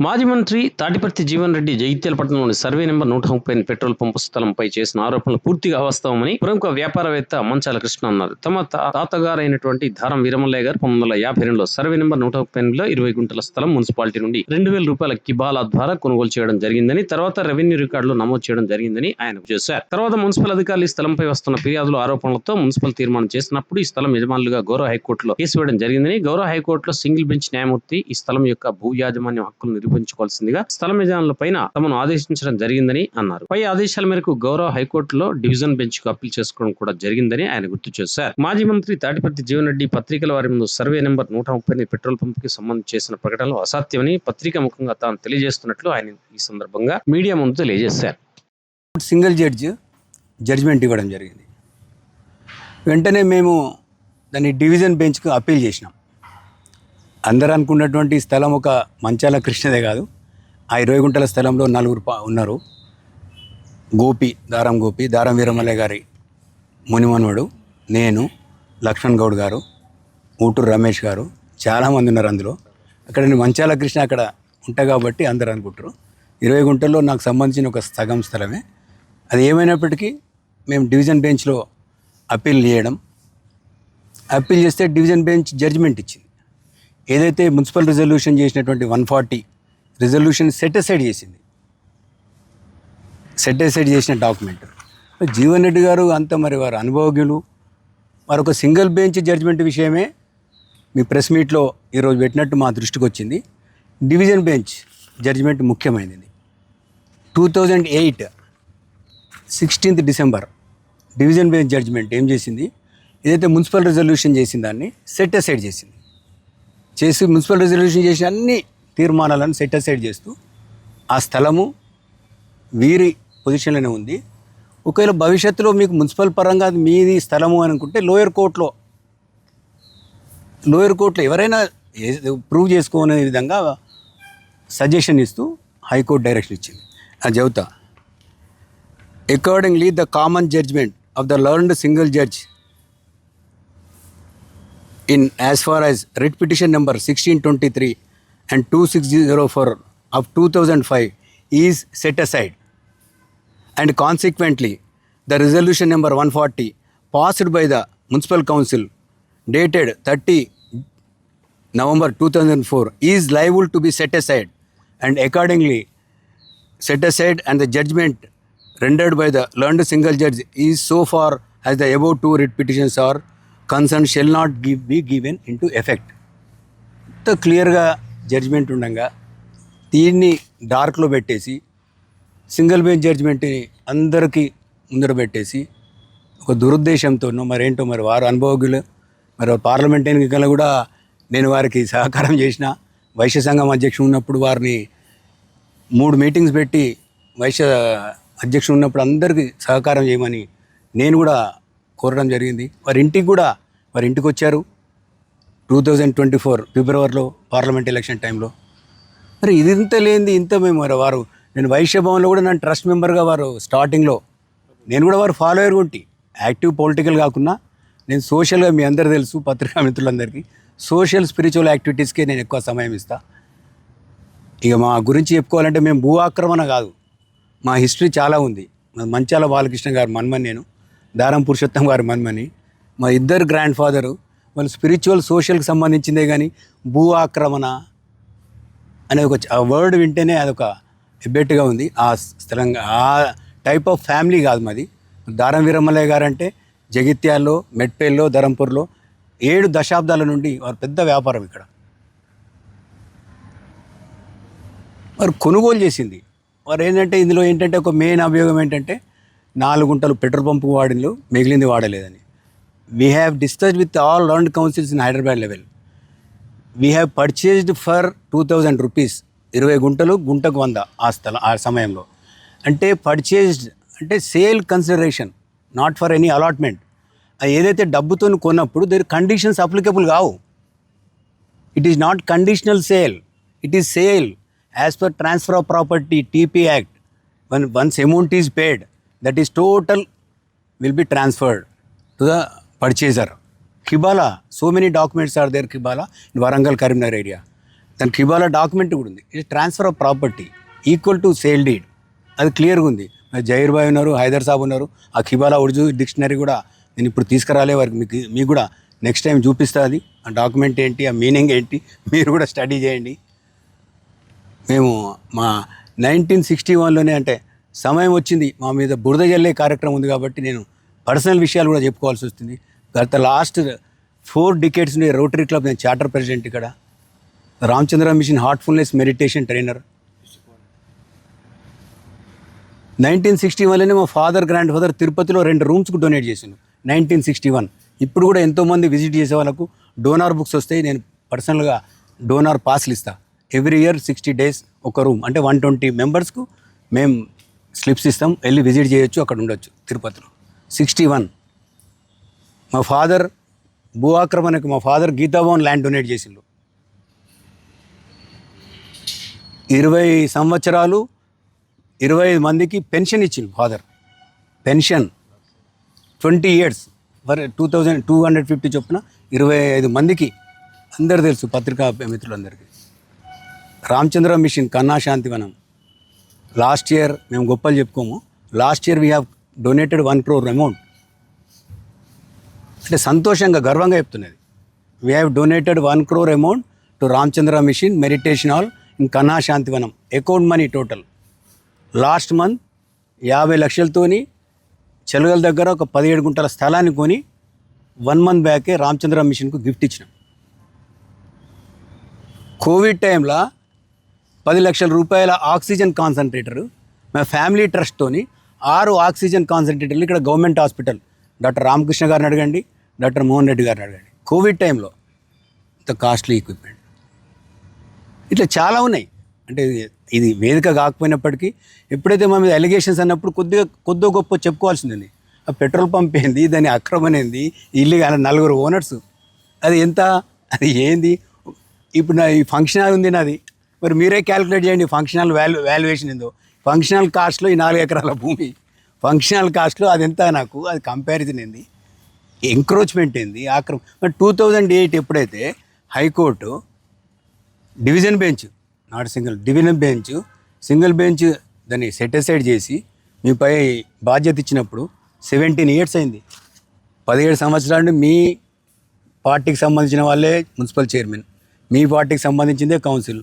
మాజీ మంత్రి తాటిపర్తి జీవన్ రెడ్డి జగిత్యాల పట్టణంలోని సర్వే నెంబర్ నూట ముప్పై పెట్రోల్ పంపు స్థలంపై చేసిన ఆరోపణలు పూర్తిగా అవాస్తవమని ప్రముఖ వ్యాపారవేత్త మంచాల కృష్ణ అన్నారు. తమ తాతగారైనటువంటి దారం వీరమల్లయ్య గారు పంతొమ్మిది వందల యాభై రెండులో సర్వే నెంబర్ నూట ముప్పై ఎనిమిదిలో ఇరవై గుంటల స్థలం మున్సిపాలిటీ నుండి రెండు వేల రూపాయల కిబాలా ద్వారా కొనుగోలు చేయడం జరిగిందని తర్వాత రెవెన్యూ రికార్డులో నమోదు చేయడం జరిగిందని ఆయన చేశారు. తర్వాత మున్సిపల్ అధికారులు ఈ స్థలంపై వస్తున్న ఫిర్యాదులు ఆరోపణలతో మున్సిపల్ తీర్మానం చేసినప్పుడు ఈ స్థలం యజమానులుగా గౌరవ హైకోర్టులో కేసు వేయడం జరిగిందని గౌరవ హైకోర్టులో సింగిల్ బెంచ్ న్యాయమూర్తి ఈ స్థలం యొక్క భూ యాజమాన్యం హక్కులు నిరూపించుకోవాల్సిందిగా స్థలం యజమానుల పైన తమను ఆదేశించడం జరిగిందని అన్నారు. పై ఆదేశాల మేరకు గౌరవ హైకోర్టులో డివిజన్ బెంచ్కు అప్పీల్ చేసుకోవడం కూడా జరిగిందని ఆయన గుర్తు చేశారు. మాజీ మంత్రి తాటిపర్తి జీవన్ రెడ్డి పత్రికల వారి ముందు సర్వే నెంబర్ నూట ముప్పై పెట్రోల్ పంప్కి సంబంధించి చేసిన ప్రకటనలు అసాధ్యమని పత్రిక ముఖంగా తాను తెలియజేస్తున్నట్లు ఆయన ఈ సందర్భంగా మీడియా ముందు తెలియజేశారు. సింగిల్ జడ్జ్ జడ్జిమెంట్ ఇవ్వడం జరిగింది. వెంటనే మేము దాన్ని డివిజన్ బెంచ్కు అప్పీల్ చేసినాం. అందరు అనుకున్నటువంటి స్థలం ఒక మంచాల కృష్ణదే కాదు. ఆ ఇరవై గుంటల స్థలంలో నలుగురు పా- ఉన్నారు. గోపి దారం గోపి దారం వీరమల్లయ్య గారి మునిమనుడు నేను లక్ష్మణ్ గౌడ్ గారు ఊటూరు రమేష్ గారు చాలామంది ఉన్నారు అందులో. అక్కడ నేను మంచాల కృష్ణ అక్కడ ఉంటా కాబట్టి అందరు అనుకుంటారు. ఇరవై గుంటల్లో నాకు సంబంధించిన ఒక సగం స్థలమే. అది ఏమైనప్పటికీ మేము డివిజన్ బెంచ్లో అప్పీల్ చేయడం. అప్పీల్ చేస్తే డివిజన్ బెంచ్ జడ్జిమెంట్ ఇచ్చింది. ఏదైతే మున్సిపల్ రిజల్యూషన్ చేసినటువంటి one forty resolution set aside చేసింది. సెట్ అసైడ్ చేసిన డాక్యుమెంట్. జీవన్ రెడ్డి గారు అంత మరి వారు అనుభవజ్ఞులు మరొక సింగిల్ బెంచ్ జడ్జిమెంట్ విషయమే మీ ప్రెస్ మీట్లో ఈరోజు పెట్టినట్టు మా దృష్టికి వచ్చింది. డివిజన్ బెంచ్ జడ్జిమెంట్ ముఖ్యమైనది. Two thousand eight sixteenth December division bench judgement ఏం చేసింది? ఏదైతే మున్సిపల్ రిజల్యూషన్ చేసిన దాన్ని సెట్ అసైడ్ చేసింది. చేసి మున్సిపల్ రిజల్యూషన్ చేసిన అన్ని తీర్మానాలను సెట్ అసైడ్ చేస్తూ ఆ స్థలము వీరి పొజిషన్లోనే ఉంది. ఒకవేళ భవిష్యత్తులో మీకు మున్సిపల్ పరంగా అది మీది స్థలము అని అనుకుంటే లోయర్ కోర్టులో లోయర్ కోర్టులో ఎవరైనా ప్రూవ్ చేసుకునే విధంగా సజెషన్ ఇస్తూ హైకోర్టు డైరెక్షన్ ఇచ్చింది. అది చెబుతా accordingly the common judgement of the learned single judge in as far as writ petition number 1623 and 2604 of 2005 is set aside. And consequently the resolution number 140 passed by the municipal council dated 30 November 2004 is liable to be set aside and accordingly set aside and the judgment rendered by the learned single judge is so far as the above two writ petitions are concern shall not give be given in to effect ఇంత క్లియర్గా judgement ఉండగా దీన్ని డార్క్లో పెట్టేసి single bench జడ్జిమెంట్ని అందరికీ ముందర పెట్టేసి ఒక దురుద్దేశంతోనో మరేంటో మరి వారు అనుభవజ్ఞులు మరి పార్లమెంట్ ఎన్నికల్లో కూడా నేను వారికి సహకారం చేసిన వైశ్య సంఘం అధ్యక్షుడు ఉన్నప్పుడు వారిని మూడు మీటింగ్స్ పెట్టి వైశ్య అధ్యక్షుడు ఉన్నప్పుడు అందరికీ సహకారం చేయమని నేను కూడా కోరడం జరిగింది. వారి ఇంటికి కూడా వారి ఇంటికి వచ్చారు. టూ థౌజండ్ ట్వంటీ ఫోర్ ఫిబ్రవరిలో పార్లమెంట్ ఎలక్షన్ టైంలో. మరి ఇది ఇంత లేనిది ఇంత మేము మరి వారు నేను వైశ్య భవన్లో కూడా నన్ను ట్రస్ట్ మెంబర్గా వారు స్టార్టింగ్లో నేను కూడా వారు ఫాలోయర్ ఉంటి యాక్టివ్ పొలిటికల్ కాకుండా నేను సోషల్గా మీ అందరు తెలుసు పత్రికా మిత్రులందరికీ. సోషల్ స్పిరిచువల్ యాక్టివిటీస్కే నేను ఎక్కువ సమయం ఇస్తా. ఇక మా గురించి చెప్పుకోవాలంటే మేము భూ ఆక్రమణ కాదు. మా హిస్టరీ చాలా ఉంది. మా మంచాల బాలకృష్ణ గారు మన్మని నేను. దారం పురుషోత్తం గారు మన్మని మా ఇద్దరు గ్రాండ్ ఫాదరు వాళ్ళు స్పిరిచువల్ సోషల్కి సంబంధించిందే కానీ భూ ఆక్రమణ అనే ఒక ఆ వర్డ్ వింటేనే అదొక ఎబ్బెట్టుగా ఉంది. ఆ స్థలంగా ఆ టైప్ ఆఫ్ ఫ్యామిలీ కాదు మాది. దారం వీరమలయ్య గారు అంటే జగిత్యాల్లో మెట్పేల్లో ధరంపూర్లో ఏడు దశాబ్దాల నుండి వారు పెద్ద వ్యాపారం ఇక్కడ. వారు కొనుగోలు చేసింది. వారు ఏంటంటే ఇందులో ఏంటంటే ఒక మెయిన్ అభియోగం ఏంటంటే నాలుగు గుంటలు పెట్రోల్ పంపు వాడినలు మిగిలింది వాడలేదని. We have discussed with all round councils in Hyderabad level we have purchased for two thousand rupees ఇరవై గుంటలు గుంటకు వంద ఆ స్థలం ఆ సమయంలో. అంటే పర్చేజ్డ్ అంటే sale consideration not for any allotment ఏదైతే డబ్బుతో కొన్నప్పుడు దేర్ కండిషన్స్ అప్లికబుల్ కావు. It is not conditional sale it is sale as per transfer of property TP act one once amount is paid that is total will be transferred to the purchaser కిబాలా so many documents are there కిబాలా in Warangal Karimnagar area దాని కిబాలా document కూడా ఉంది. ఇది transfer of property equal to sale deed అది క్లియర్గా ఉంది. జహీర్ భాయ్ ఉన్నారు హైదర్ సాబ్ ఉన్నారు. ఆ కిబాలా ఉర్దూ డిక్షనరీ కూడా నేను ఇప్పుడు తీసుకురాలే వారికి మీకు మీకు కూడా నెక్స్ట్ టైం చూపిస్తా అది. ఆ డాక్యుమెంట్ ఏంటి ఆ మీనింగ్ ఏంటి మీరు కూడా స్టడీ చేయండి. మేము మా నైన్టీన్ సిక్స్టీ వన్లోనే అంటే సమయం వచ్చింది. మా మీద బురద జల్లే కార్యక్రమం ఉంది కాబట్టి నేను పర్సనల్ విషయాలు కూడా చెప్పుకోవాల్సి వస్తుంది. గత లాస్ట్ ఫోర్ డికేట్స్ నుండి రోటరీ క్లబ్ నేను చార్టర్ ప్రెసిడెంట్ ఇక్కడ. Ramachandra mission heartfulness meditation trainer. Nineteen sixty వన్లోనే మా ఫాదర్ గ్రాండ్ ఫాదర్ తిరుపతిలో రెండు రూమ్స్కి డొనేట్ చేసిండు. Nineteen sixty one. ఇప్పుడు కూడా ఎంతోమంది విజిట్ చేసే వాళ్ళకు డోనార్ బుక్స్ వస్తాయి. నేను పర్సనల్గా డోనార్ పాస్లు ఇస్తాను ఎవ్రీ ఇయర్ సిక్స్టీ డేస్ ఒక రూమ్. అంటే వన్ ట్వంటీ మెంబర్స్కు మేము స్లిప్స్ ఇస్తాం వెళ్ళి విజిట్ చేయొచ్చు అక్కడ ఉండొచ్చు తిరుపతిలో. Sixty one. మా ఫాదర్ భూ ఆక్రమణకు మా ఫాదర్ గీతాభవన్ ల్యాండ్ డొనేట్ చేసిండు. ఇరవై సంవత్సరాలు ఇరవై ఐదు మందికి పెన్షన్ ఇచ్చిండు father. Pension twenty years. For two thousand two hundred fifty చొప్పున ఇరవై ఐదు మందికి అందరు తెలుసు పత్రికా మిత్రులందరికీ. రామచంద్ర మిషన్ కన్నా శాంతివనం. లాస్ట్ ఇయర్ మేము గొప్పలు చెప్పుకోము. Last year we have donated one crore amount అంటే సంతోషంగా గర్వంగా చెప్తున్నది. We have donated one crore amount to Ramachandra mission meditation hall in Kanha Shantivanam account money total last month యాభై లక్షలతోని చెలుగల దగ్గర ఒక పదిహేడు గుంటల స్థలాన్ని కొని వన్ మంత్ బ్యాకే రామచంద్ర మిషన్కు గిఫ్ట్ ఇచ్చినాం. కోవిడ్ టైంలో పది లక్షల రూపాయల ఆక్సిజన్ కాన్సన్ట్రేటర్. మా ఫ్యామిలీ ట్రస్ట్తోని ఆరు ఆక్సిజన్ కాన్సన్ట్రేటర్లు ఇక్కడ గవర్నమెంట్ హాస్పిటల్. డాక్టర్ రామకృష్ణ గారిని అడగండి డాక్టర్ మోహన్ రెడ్డి గారిని అడగండి. కోవిడ్ టైంలో ఇంత కాస్ట్లీ ఎక్విప్మెంట్ ఇట్లా చాలా ఉన్నాయి. అంటే ఇది- వేదిక కాకపోయినప్పటికీ ఎప్పుడైతే మా మీద ఎలిగేషన్స్ అన్నప్పుడు కొద్దిగా కొద్దిగా గొప్ప చెప్పుకోవాల్సింది ఆ పెట్రోల్ పంప్ ఏంది దాని అక్రమనేది ఇల్లు కానీ నలుగురు ఓనర్స్. అది ఎంత అది ఏంది? ఇప్పుడు నా ఈ ఫంక్షన్ హాల్ ఉంది నాది. మరి మీరే క్యాలిక్యులేట్ చేయండి ఫంక్షనల్ వాల్యూ వాల్యుయేషన్ ఏందో. ఫంక్షనల్ కాస్ట్లో ఈ నాలుగు ఎకరాల భూమి. ఫంక్షనల్ కాస్ట్లో అది ఎంత నాకు? అది కంపారిజన్ ఏంది? ఎంక్రోచ్మెంట్ ఏంది? ఆక్రమ టూ థౌజండ్ ఎయిట్ ఎప్పుడైతే high court division bench not single division bench single bench దాన్ని సెటిసైడ్ చేసి మీపై బాధ్యత ఇచ్చినప్పుడు సెవెంటీన్ ఇయర్స్ అయింది. పదిహేడు సంవత్సరాల నుండి మీ పార్టీకి సంబంధించిన వాళ్ళే మున్సిపల్ చైర్మన్. మీ పార్టీకి సంబంధించిందే కౌన్సిల్.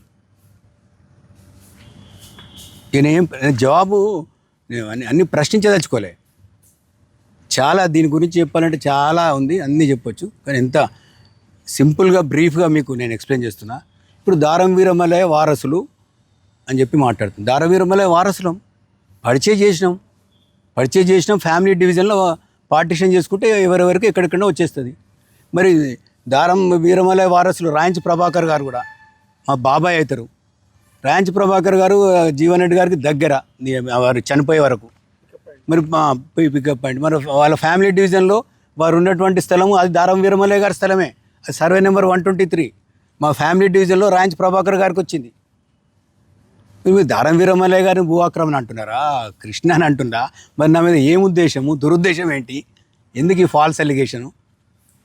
నేనేం జవాబు జాబు అన్ని అన్ని ప్రశ్నించదలుచుకోలే. చాలా దీని గురించి చెప్పాలంటే చాలా ఉంది అన్నీ చెప్పొచ్చు. కానీ ఎంత సింపుల్గా బ్రీఫ్గా మీకు నేను ఎక్స్ప్లెయిన్ చేస్తున్నా. ఇప్పుడు దారం వీరమలయ వారసులు అని చెప్పి మాట్లాడుతుంది దారం వీరమలే వారసులం. పరిచయం చేసినాం. పరిచయం చేసినాం ఫ్యామిలీ డివిజన్లో పార్టిషన్ చేసుకుంటే ఎవరెవరికి ఎక్కడెక్కడో వచ్చేస్తుంది. మరి దారం వీరమలే వారసులు రాయించి ప్రభాకర్ గారు కూడా మా బాబాయ్ అవుతారు. రాంచ్ ప్రభాకర్ గారు జీవన్ రెడ్డి గారికి దగ్గర. వారు చనిపోయే వరకు. మరి మా పికప్ పాయింట్ మరి వాళ్ళ ఫ్యామిలీ డివిజన్లో వారు ఉన్నటువంటి స్థలము అది దారం వీరమలే గారి స్థలమే. అది survey number one twenty three మా ఫ్యామిలీ డివిజన్లో రాంచ్ ప్రభాకర్ గారికి వచ్చింది. మీరు దారం వీరమలే గారిని భూ ఆక్రమణ అంటున్నారా? కృష్ణ అని అంటున్నా మరి నా మీద ఏం ఉద్దేశము? దురుద్దేశం ఏంటి? ఎందుకు ఈ false allegation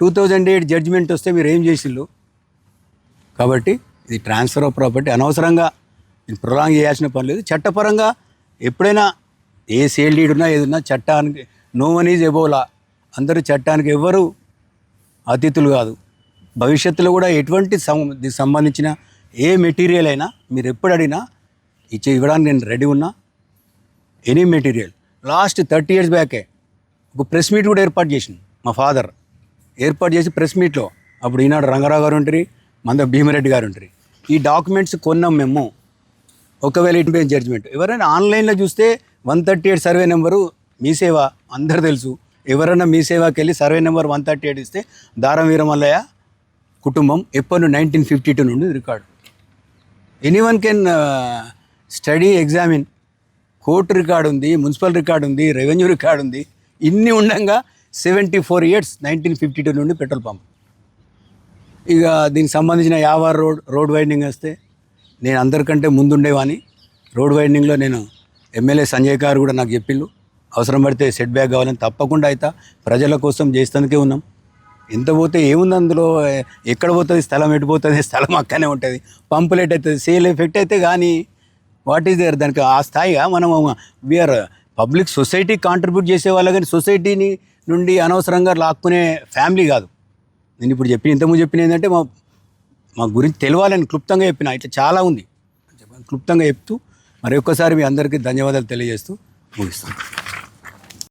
two thousand eight judgement వస్తే మీరు ఏం చేసిండ్రు కాబట్టి ఇది ట్రాన్స్ఫర్ ఆఫ్ ప్రాపర్టీ అనవసరంగా ప్రొలాంగ్ చేయాల్సిన పని లేదు. చట్టపరంగా ఎప్పుడైనా ఏ సేల్ డీడ్ ఉన్నా ఏదున్నా చట్టానికి నో వన్ ఈజ్ ఎబోలా అందరూ చట్టానికి ఎవ్వరు అతిథులు కాదు. భవిష్యత్తులో కూడా ఎటువంటి సం దీనికి సంబంధించిన ఏ మెటీరియల్ అయినా మీరు ఎప్పుడు అడిగినా ఇచ్చే ఇవ్వడానికి నేను రెడీ ఉన్నా. Any material last thirty years బ్యాకే ఒక ప్రెస్ మీట్ కూడా ఏర్పాటు చేసింది మా ఫాదర్. ఏర్పాటు చేసి ప్రెస్ మీట్లో అప్పుడు ఈనాడు రంగారావు గారు ఉంటారు మంద భీమరెడ్డి గారు ఉంటారు. ఈ డాక్యుమెంట్స్ కొన్నాం మేము. ఒకవేళ ఇటు జడ్జిమెంట్ ఎవరైనా ఆన్లైన్లో చూస్తే one thirty eight survey number Mee Seva అందరు తెలుసు. ఎవరైనా మీ సేవకి వెళ్ళి survey number one thirty eight ఇస్తే దారం వీరమల్లయ్య కుటుంబం ఎప్పటి నైన్టీన్ ఫిఫ్టీ టూ నుండి record any one can study examine court record ఉంది మున్సిపల్ రికార్డు ఉంది రెవెన్యూ రికార్డు ఉంది. ఇన్ని ఉండంగా seventy four years nineteen fifty two నుండి పెట్రోల్ పంప్ ఇక దీనికి సంబంధించిన యావార్ రోడ్ రోడ్ వైండింగ్ వస్తే నేను అందరికంటే ముందుండేవాని రోడ్ వైండింగ్లో నేను ఎమ్మెల్యే సంజయ్ గారు కూడా నాకు చెప్పిళ్ళు. అవసరం పడితే సెట్ బ్యాక్ కావాలని తప్పకుండా అవుతా ప్రజల కోసం చేస్తేందుకే ఉన్నాం. ఎంత పోతే ఏముంది అందులో? ఎక్కడ పోతుంది? స్థలం ఎటుపోతుంది స్థలం అక్కనే ఉంటుంది. పంపులేట్ అవుతుంది సేల్ ఎఫెక్ట్ అయితే కానీ వాట్ ఈస్ దేర్? దానికి ఆ స్థాయిగా మనం వీఆర్ పబ్లిక్ సొసైటీ కాంట్రిబ్యూట్ చేసే వాళ్ళ కానీ సొసైటీని నుండి అనవసరంగా లాక్కునే ఫ్యామిలీ కాదు. నేను ఇప్పుడు చెప్పిన ఇంతకుముందు చెప్పిన ఏంటంటే మా మా గురించి తెలియాలని క్లుప్తంగా చెప్పిన ఇట్లా చాలా ఉంది. క్లుప్తంగా చెప్తూ మరి ఒక్కసారి మీ అందరికీ ధన్యవాదాలు తెలియజేస్తూ ముగిస్తాను.